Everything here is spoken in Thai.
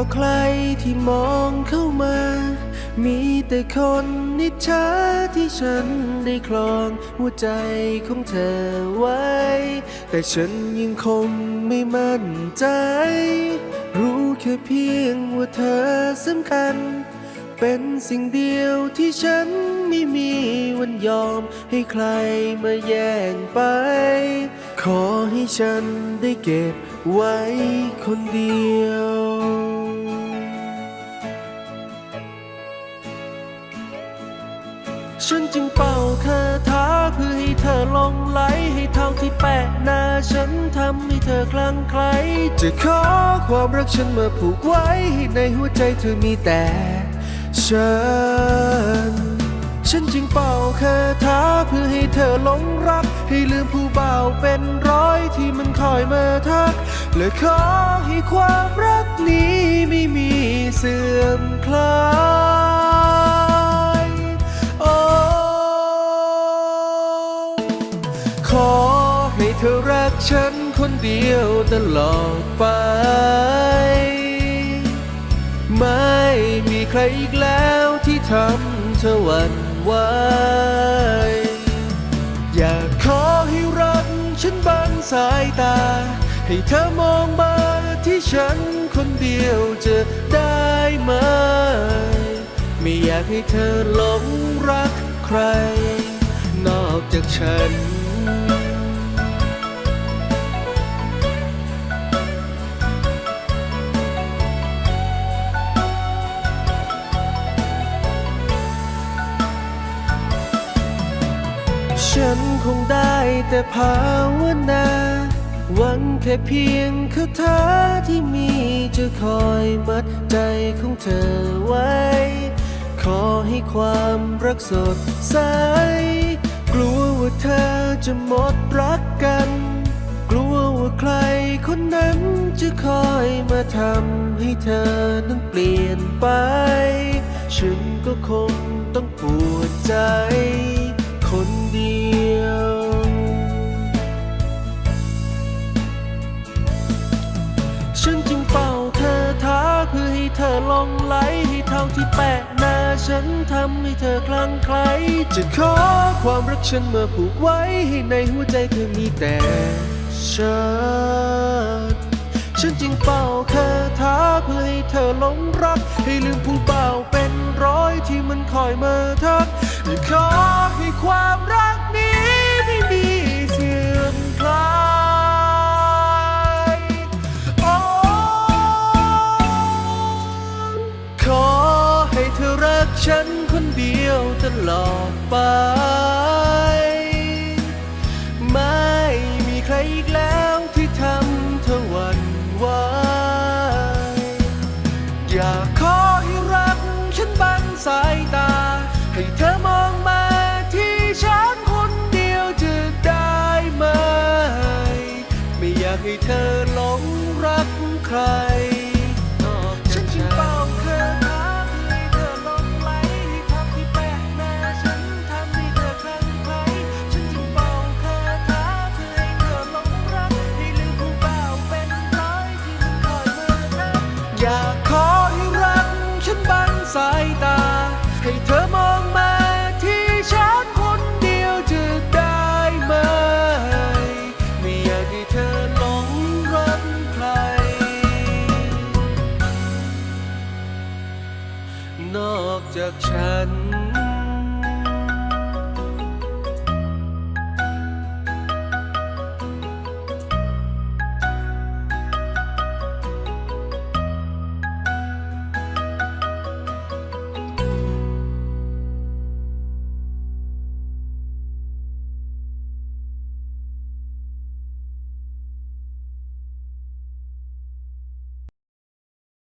ต่อใครที่มองเข้ามา มีแต่คนนิจฉาที่ฉันได้คลองหัวใจของเธอไว้ แต่ฉันยังคงไม่มั่นใจ รู้แค่เพียงว่าเธอสำคัญ เป็นสิ่งเดียวที่ฉันไม่มีวันยอมให้ใครมาแย่งไป ขอให้ฉันได้เก็บไว้คนเดียว ฉันจึงเป่าคาถาเพื่อให้เธอหลงไหลให้เท่าที่แปะหน้าฉันทำให้เธอคลั่งไคล้จะขอความรักฉันมาผูกไว้ให้ในหัวใจเธอมีแต่ฉัน ฉันจึงเป่าคาถาเพื่อให้เธอหลงรัก ให้ลืมผู้บ่าวเป็นร้อยที่มันคอยมาทัก และขอให้ความรักนี้ไม่มีเสื่อมคลาย เดียวตลอดไป ไม่มีใครอีกแล้วที่ทำเธอหวั่นไหวอยากขอให้รักฉันบังสายตา ให้เธอมองมาที่ฉันคนเดียวจะได้ไหม ไม่อยากให้เธอหลงรักใคร นอกจากฉัน ฉันคงได้แต่ภาวนาหวังแค่เพียงคาถาที่มีจะคอยมัดใจของเธอไว้ ขอให้ความรักสดใส กลัวว่าเธอจะหมดรักกัน กลัวว่าใครคนนั้นจะคอยมาทำให้เธอนั้นเปลี่ยนไป ฉันก็คงต้องปวดใจ เท่าที่แปะหน้าฉันทำให้เธอคลั่งไคล้จะขอความรักฉันมาผูกไว้ให้ในหัวใจเธอมีแต่ฉันฉันจึงเป่าคาถาเพื่อให้เธอหลงรัก ให้ลืมผู้เป่าเป็นร้อยที่มันคอยมาทักจะขอให้ความ ฉันคนเดียวตลอดไป ไม่มีใครอีกแล้วที่ทำเธอหวั่นไหวอยากขอให้รักฉันบังสายตา ให้เธอมองมาที่ฉันคนเดียวจะได้ไหม ไม่อยากให้เธอหลงรักใคร จากฉัน